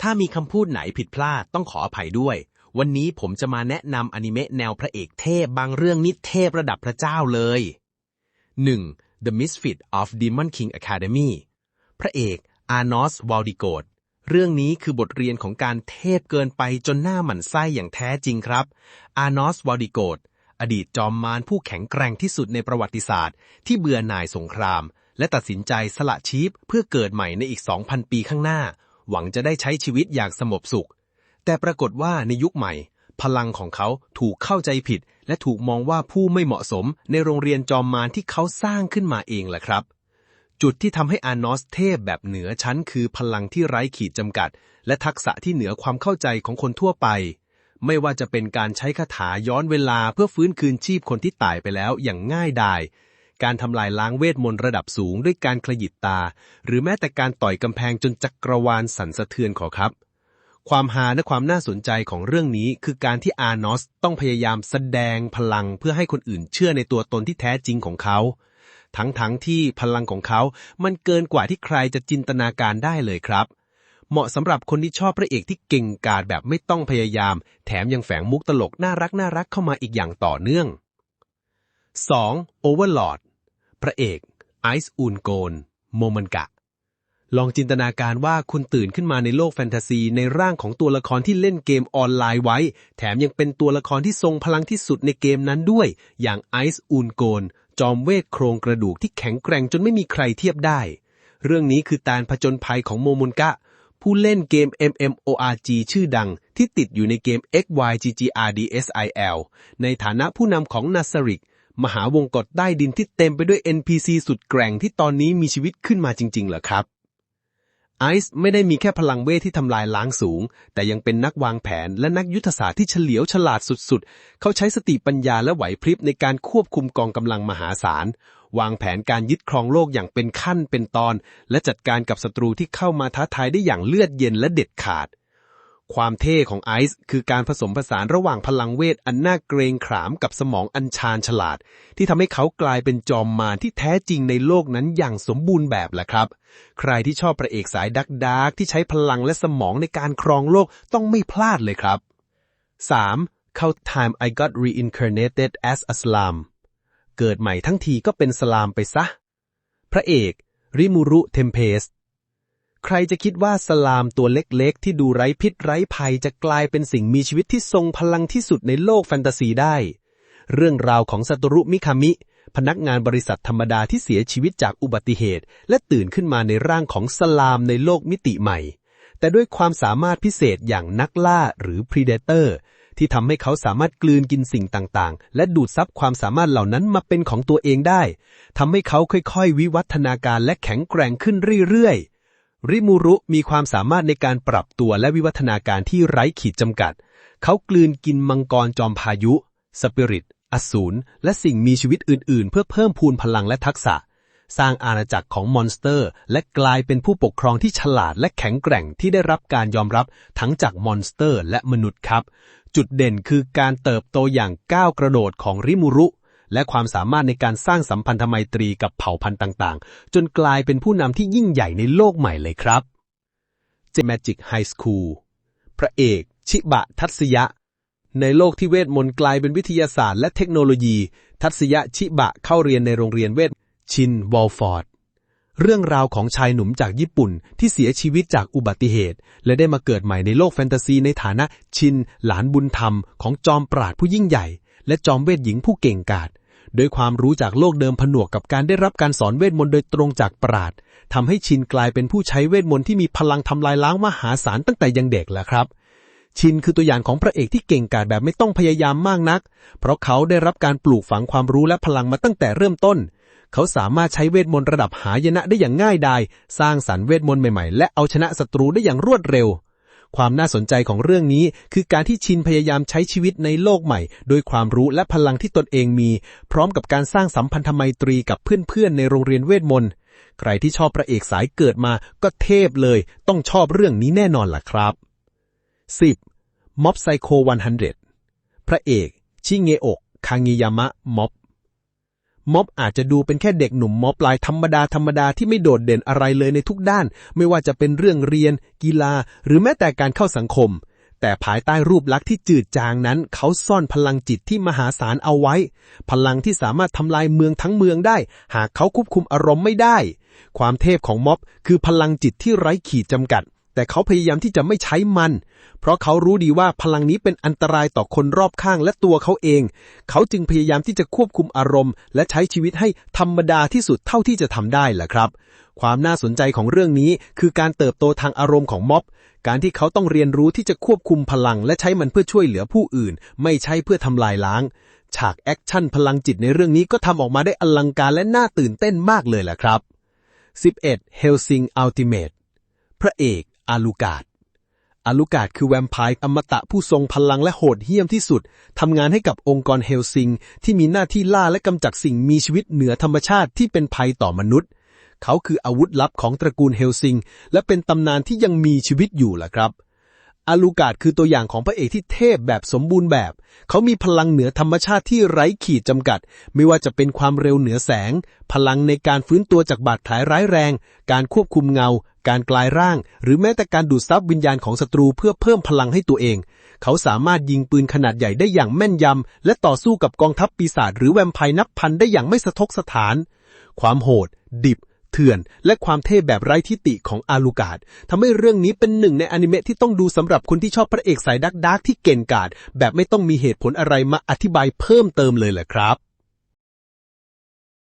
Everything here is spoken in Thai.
ถ้ามีคำพูดไหนผิดพลาดต้องขออภัยด้วย วันนี้ผมจะมาแนะนำอนิเมะแนวพระเอกเทพบางเรื่องนิเทพระดับพระเจ้าเลย 1. The Misfit of Demon King Academy พระเอกอานอสวอลดิโกดเรื่องนี้คือบทเรียนของการเทพเกินไปจนหน้าหมันไส้อย่างแท้จริงครับ อานอสวอลดิโกดอดีตจอมมารผู้แข็งแกร่งที่สุดในประวัติศาสตร์ ที่เบื่อหน่ายสงคราม และตัดสินใจสละชีพเพื่อเกิดใหม่ในอีก 2,000 ปีข้างหน้า หวังจะได้ใช้ชีวิตอย่างสงบสุข แต่ปรากฏว่าในยุคใหม่ พลังของเขาถูกเข้าใจผิด และถูกมองว่าผู้ไม่เหมาะสมในโรงเรียนจอมมารที่เขาสร้างขึ้นมาเองแหละครับ จุดที่ทำให้อานอสเทพแบบเหนือชั้น คือพลังที่ไร้ขีดจำกัด และทักษะที่เหนือความเข้าใจของคนทั่วไปไม่ว่าจะเป็นการใช้คาถาย้อนเวลาเพื่อฟื้นคืนชีพคนที่ตายไปแล้วอย่างง่ายดาย การทำลายล้างเวทมนต์ระดับสูงด้วยการขยิบตา หรือแม้แต่การต่อยกำแพงจนจักรวาลสั่นสะเทือนขอครับ ความฮาและความน่าสนใจของเรื่องนี้คือการที่อาร์นอสต้องพยายามแสดงพลังเพื่อให้คนอื่นเชื่อในตัวตนที่แท้จริงของเขา ทั้งๆทที่พลังของเขา มันเกินกว่าที่ใครจะจินตนาการได้เลยครับเหมาะสำหรับคนที่ชอบพระเอกที่เก่งกาจแบบไม่ต้องพยายาม แถมยังแฝงมุกตลกน่ารักน่ารักเข้ามาอีกอย่างต่อเนื่อง 2. Overlord พระเอกไอซ์อูนโกน โมมันกะ ลองจินตนาการว่าคุณตื่นขึ้นมาในโลกแฟนตาซี ในร่างของตัวละครที่เล่นเกมออนไลน์ไว้ แถมยังเป็นตัวละครที่ทรงพลังที่สุดในเกมนั้นด้วย อย่างไอซ์อูนโกน จอมเวทโครงกระดูกที่แข็งแกร่งจนไม่มีใครเทียบได้ เรื่องนี้คือการผจญภัยของโมมุนกะ ผู้เล่นเกม MMORG ชื่อดัง ที่ติดอยู่ในเกม XYGGRDSIL ในฐานะผู้นำของนาซาริก มหาวงกฏใต้ดินที่เต็มไปด้วย NPC สุดแกร่งที่ตอนนี้มีชีวิตขึ้นมาจริง ๆ เหรอครับ ไอซ์ไม่ได้มีแค่พลังเวทที่ทำลายล้างสูง แต่ยังเป็นนักวางแผนและนักยุทธศาสตร์ที่เฉลียวฉลาดสุดๆ เขาใช้สติปัญญาและไหวพริบในการควบคุมกองกำลังมหาศาล วางแผนการยึดครองโลกอย่างเป็นขั้นเป็นตอน และจัดการกับศัตรูที่เข้ามาท้าทายได้อย่างเลือดเย็นและเด็ดขาด ความเท่ของไอซ์คือการผสมผสานระหว่างพลังเวทอันน่าเกรงขามกับสมองอันชาญฉลาด ที่ทำให้เขากลายเป็นจอมมารที่แท้จริงในโลกนั้นอย่างสมบูรณ์แบบแหละครับ ใครที่ชอบพระเอกสายดักดาร์กที่ใช้พลังและสมองในการครองโลกต้องไม่พลาดเลยครับ 3. เข้า Time I got reincarnated as a Slam เกิดใหม่ทั้งทีก็เป็นสลามไปซะ พระเอก ริมูรุเทมเพส ใครจะคิดว่าสลามตัวเล็กๆ ที่ดูไร้พิษไร้ภัยจะกลายเป็นสิ่งมีชีวิตที่ทรงพลังที่สุดในโลกแฟนตาซีได้ เรื่องราวของซาโตรุมิคามิ พนักงานบริษัทธรรมดาที่เสียชีวิตจากอุบัติเหตุ และตื่นขึ้นมาในร่างของสลามในโลกมิติใหม่ แต่ด้วยความสามารถพิเศษอย่างนักล่าหรือ Predator ที่ทำให้เขาสามารถกลืนกินสิ่งต่างๆ และดูดซับความสามารถเหล่านั้นมาเป็นของตัวเองได้ทำให้เขาค่อยๆ วิวัฒนาการและแข็งแกร่งขึ้นเรื่อยๆ ริมูรุมีความสามารถในการปรับตัวและวิวัฒนาการที่ไร้ขีดจำกัด เขากลืนกินมังกรจอมพายุ สปิริต อสูร และสิ่งมีชีวิตอื่น ๆ เพื่อเพิ่มพูนพลังและทักษะ สร้างอาณาจักรของมอนสเตอร์ และกลายเป็นผู้ปกครองที่ฉลาดและแข็งแกร่งที่ได้รับการยอมรับทั้งจากมอนสเตอร์ และมนุษย์ครับ จุดเด่นคือการเติบโตอย่างก้าวกระโดดของริมูรุ และความสามารถในการสร้างสัมพันธไมตรีกับเผ่าพันธุ์ต่างๆ จนกลายเป็นผู้นำที่ยิ่งใหญ่ในโลกใหม่เลยครับเจมจิกไฮสคูลพระเอก ชิบะทัตสยะ ในโลกที่เวทมนต์กลายเป็นวิทยาศาสตร์และเทคโนโลยี ทัตสยะชิบะเข้าเรียนในโรงเรียนเวทชินวอลฟอร์ดเรื่องราวของชายหนุ่มจากญี่ปุ่นที่เสียชีวิตจากอุบัติเหตุ และได้มาเกิดใหม่ในโลกแฟนตาซีในฐานะชิน หลานบุญธรรมของจอมปราดผู้ยิ่งใหญ่ และจอมเวทหญิงผู้เก่งกาจโดยความรู้จากโลกเดิมผนวกกับการได้รับการสอนเวทมนต์โดยตรงจากปราดทำให้ชินกลายเป็นผู้ใช้เวทมนต์ที่มีพลังทำลายล้างมหาศาลตั้งแต่ยังเด็กแล้วครับ ชินคือตัวอย่างของพระเอกที่เก่งกาจแบบไม่ต้องพยายามมากนัก เพราะเขาได้รับการปลูกฝังความรู้และพลังมาตั้งแต่เริ่มต้น เขาสามารถใช้เวทมนต์ระดับหายนะได้อย่างง่ายดายสร้างสรรค์เวทมนต์ใหม่ๆ และเอาชนะศัตรูได้อย่างรวดเร็ว ความน่าสนใจของเรื่องนี้ คือการที่ชินพยายามใช้ชีวิตในโลกใหม่ โดยความรู้และพลังที่ตนเองมี พร้อมกับการสร้างสัมพันธไมตรีกับเพื่อนๆในโรงเรียนเวทมนต์ใครที่ชอบพระเอกสายเกิดมาก็เทพเลย ต้องชอบเรื่องนี้แน่นอนล่ะครับ 10. ม็อบไซโค100 พระเอก ชิเงโอกคางงิยามะม็อบ ม็อบอาจจะดูเป็นแค่เด็กหนุ่มม็อปลายธรรมดาธรรมดาที่ไม่โดดเด่นอะไรเลยในทุกด้าน ไม่ว่าจะเป็นเรื่องเรียน กีฬา หรือแม้แต่การเข้าสังคม แต่ภายใต้รูปลักษณ์ที่จืดจางนั้น เขาซ่อนพลังจิตที่มหาศาลเอาไว้ พลังที่สามารถทำลายเมืองทั้งเมืองได้ หากเขาควบคุมอารมณ์ไม่ได้ ความเทพของม็อบคือพลังจิตที่ไร้ขีดจำกัด แต่เขาพยายามที่จะไม่ใช้มัน เพราะเขารู้ดีว่าพลังนี้เป็นอันตรายต่อคนรอบข้างและตัวเขาเอง เขาจึงพยายามที่จะควบคุมอารมณ์ และใช้ชีวิตให้ธรรมดาที่สุดเท่าที่จะทำได้แหละครับ ความน่าสนใจของเรื่องนี้คือการเติบโตทางอารมณ์ของม็อบ การที่เขาต้องเรียนรู้ที่จะควบคุมพลัง และใช้มันเพื่อช่วยเหลือผู้อื่น ไม่ใช่เพื่อทำลายล้าง ฉากแอคชั่นพลังจิตในเรื่องนี้ก็ทำออกมาได้อลังการและน่าตื่นเต้นมากเลยแหละครับ 11. Helsing Ultimate พระเอก อาลูกาดอาลูกาดคือแวมไพร์อมตะผู้ทรงพลังและโหดเหี้ยมที่สุด ทำงานให้กับองค์กรเฮลซิง ที่มีหน้าที่ล่าและกำจัดสิ่งมีชีวิตเหนือธรรมชาติที่เป็นภัยต่อมนุษย์ เขาคืออาวุธลับของตระกูลเฮลซิง และเป็นตำนานที่ยังมีชีวิตอยู่ล่ะครับ อาลูกาดคือตัวอย่างของพระเอกที่เทพแบบสมบูรณ์แบบ เขามีพลังเหนือธรรมชาติที่ไร้ขีดจำกัด ไม่ว่าจะเป็นความเร็วเหนือแสง พลังในการฟื้นตัวจากบาดแผลร้ายแรง การควบคุมเงา การกลายร่าง หรือแม้แต่การดูดซับวิญญาณของศัตรูเพื่อเพิ่มพลังให้ตัวเอง เขาสามารถยิงปืนขนาดใหญ่ได้อย่างแม่นยำ และต่อสู้กับกองทัพปีศาจหรือแวมไพร์นับพันได้อย่างไม่สะทกสถาน ความโหด ดิบ เถื่อน และความเท่แบบไร้ทิติของอาลูกาดทำให้เรื่องนี้เป็นหนึ่งในอนิเมะที่ต้องดูสำหรับคนที่ชอบพระเอกสายดักดักที่เก่งกาจแบบไม่ต้องมีเหตุผลอะไรมาอธิบายเพิ่มเติมเลยแหละครับ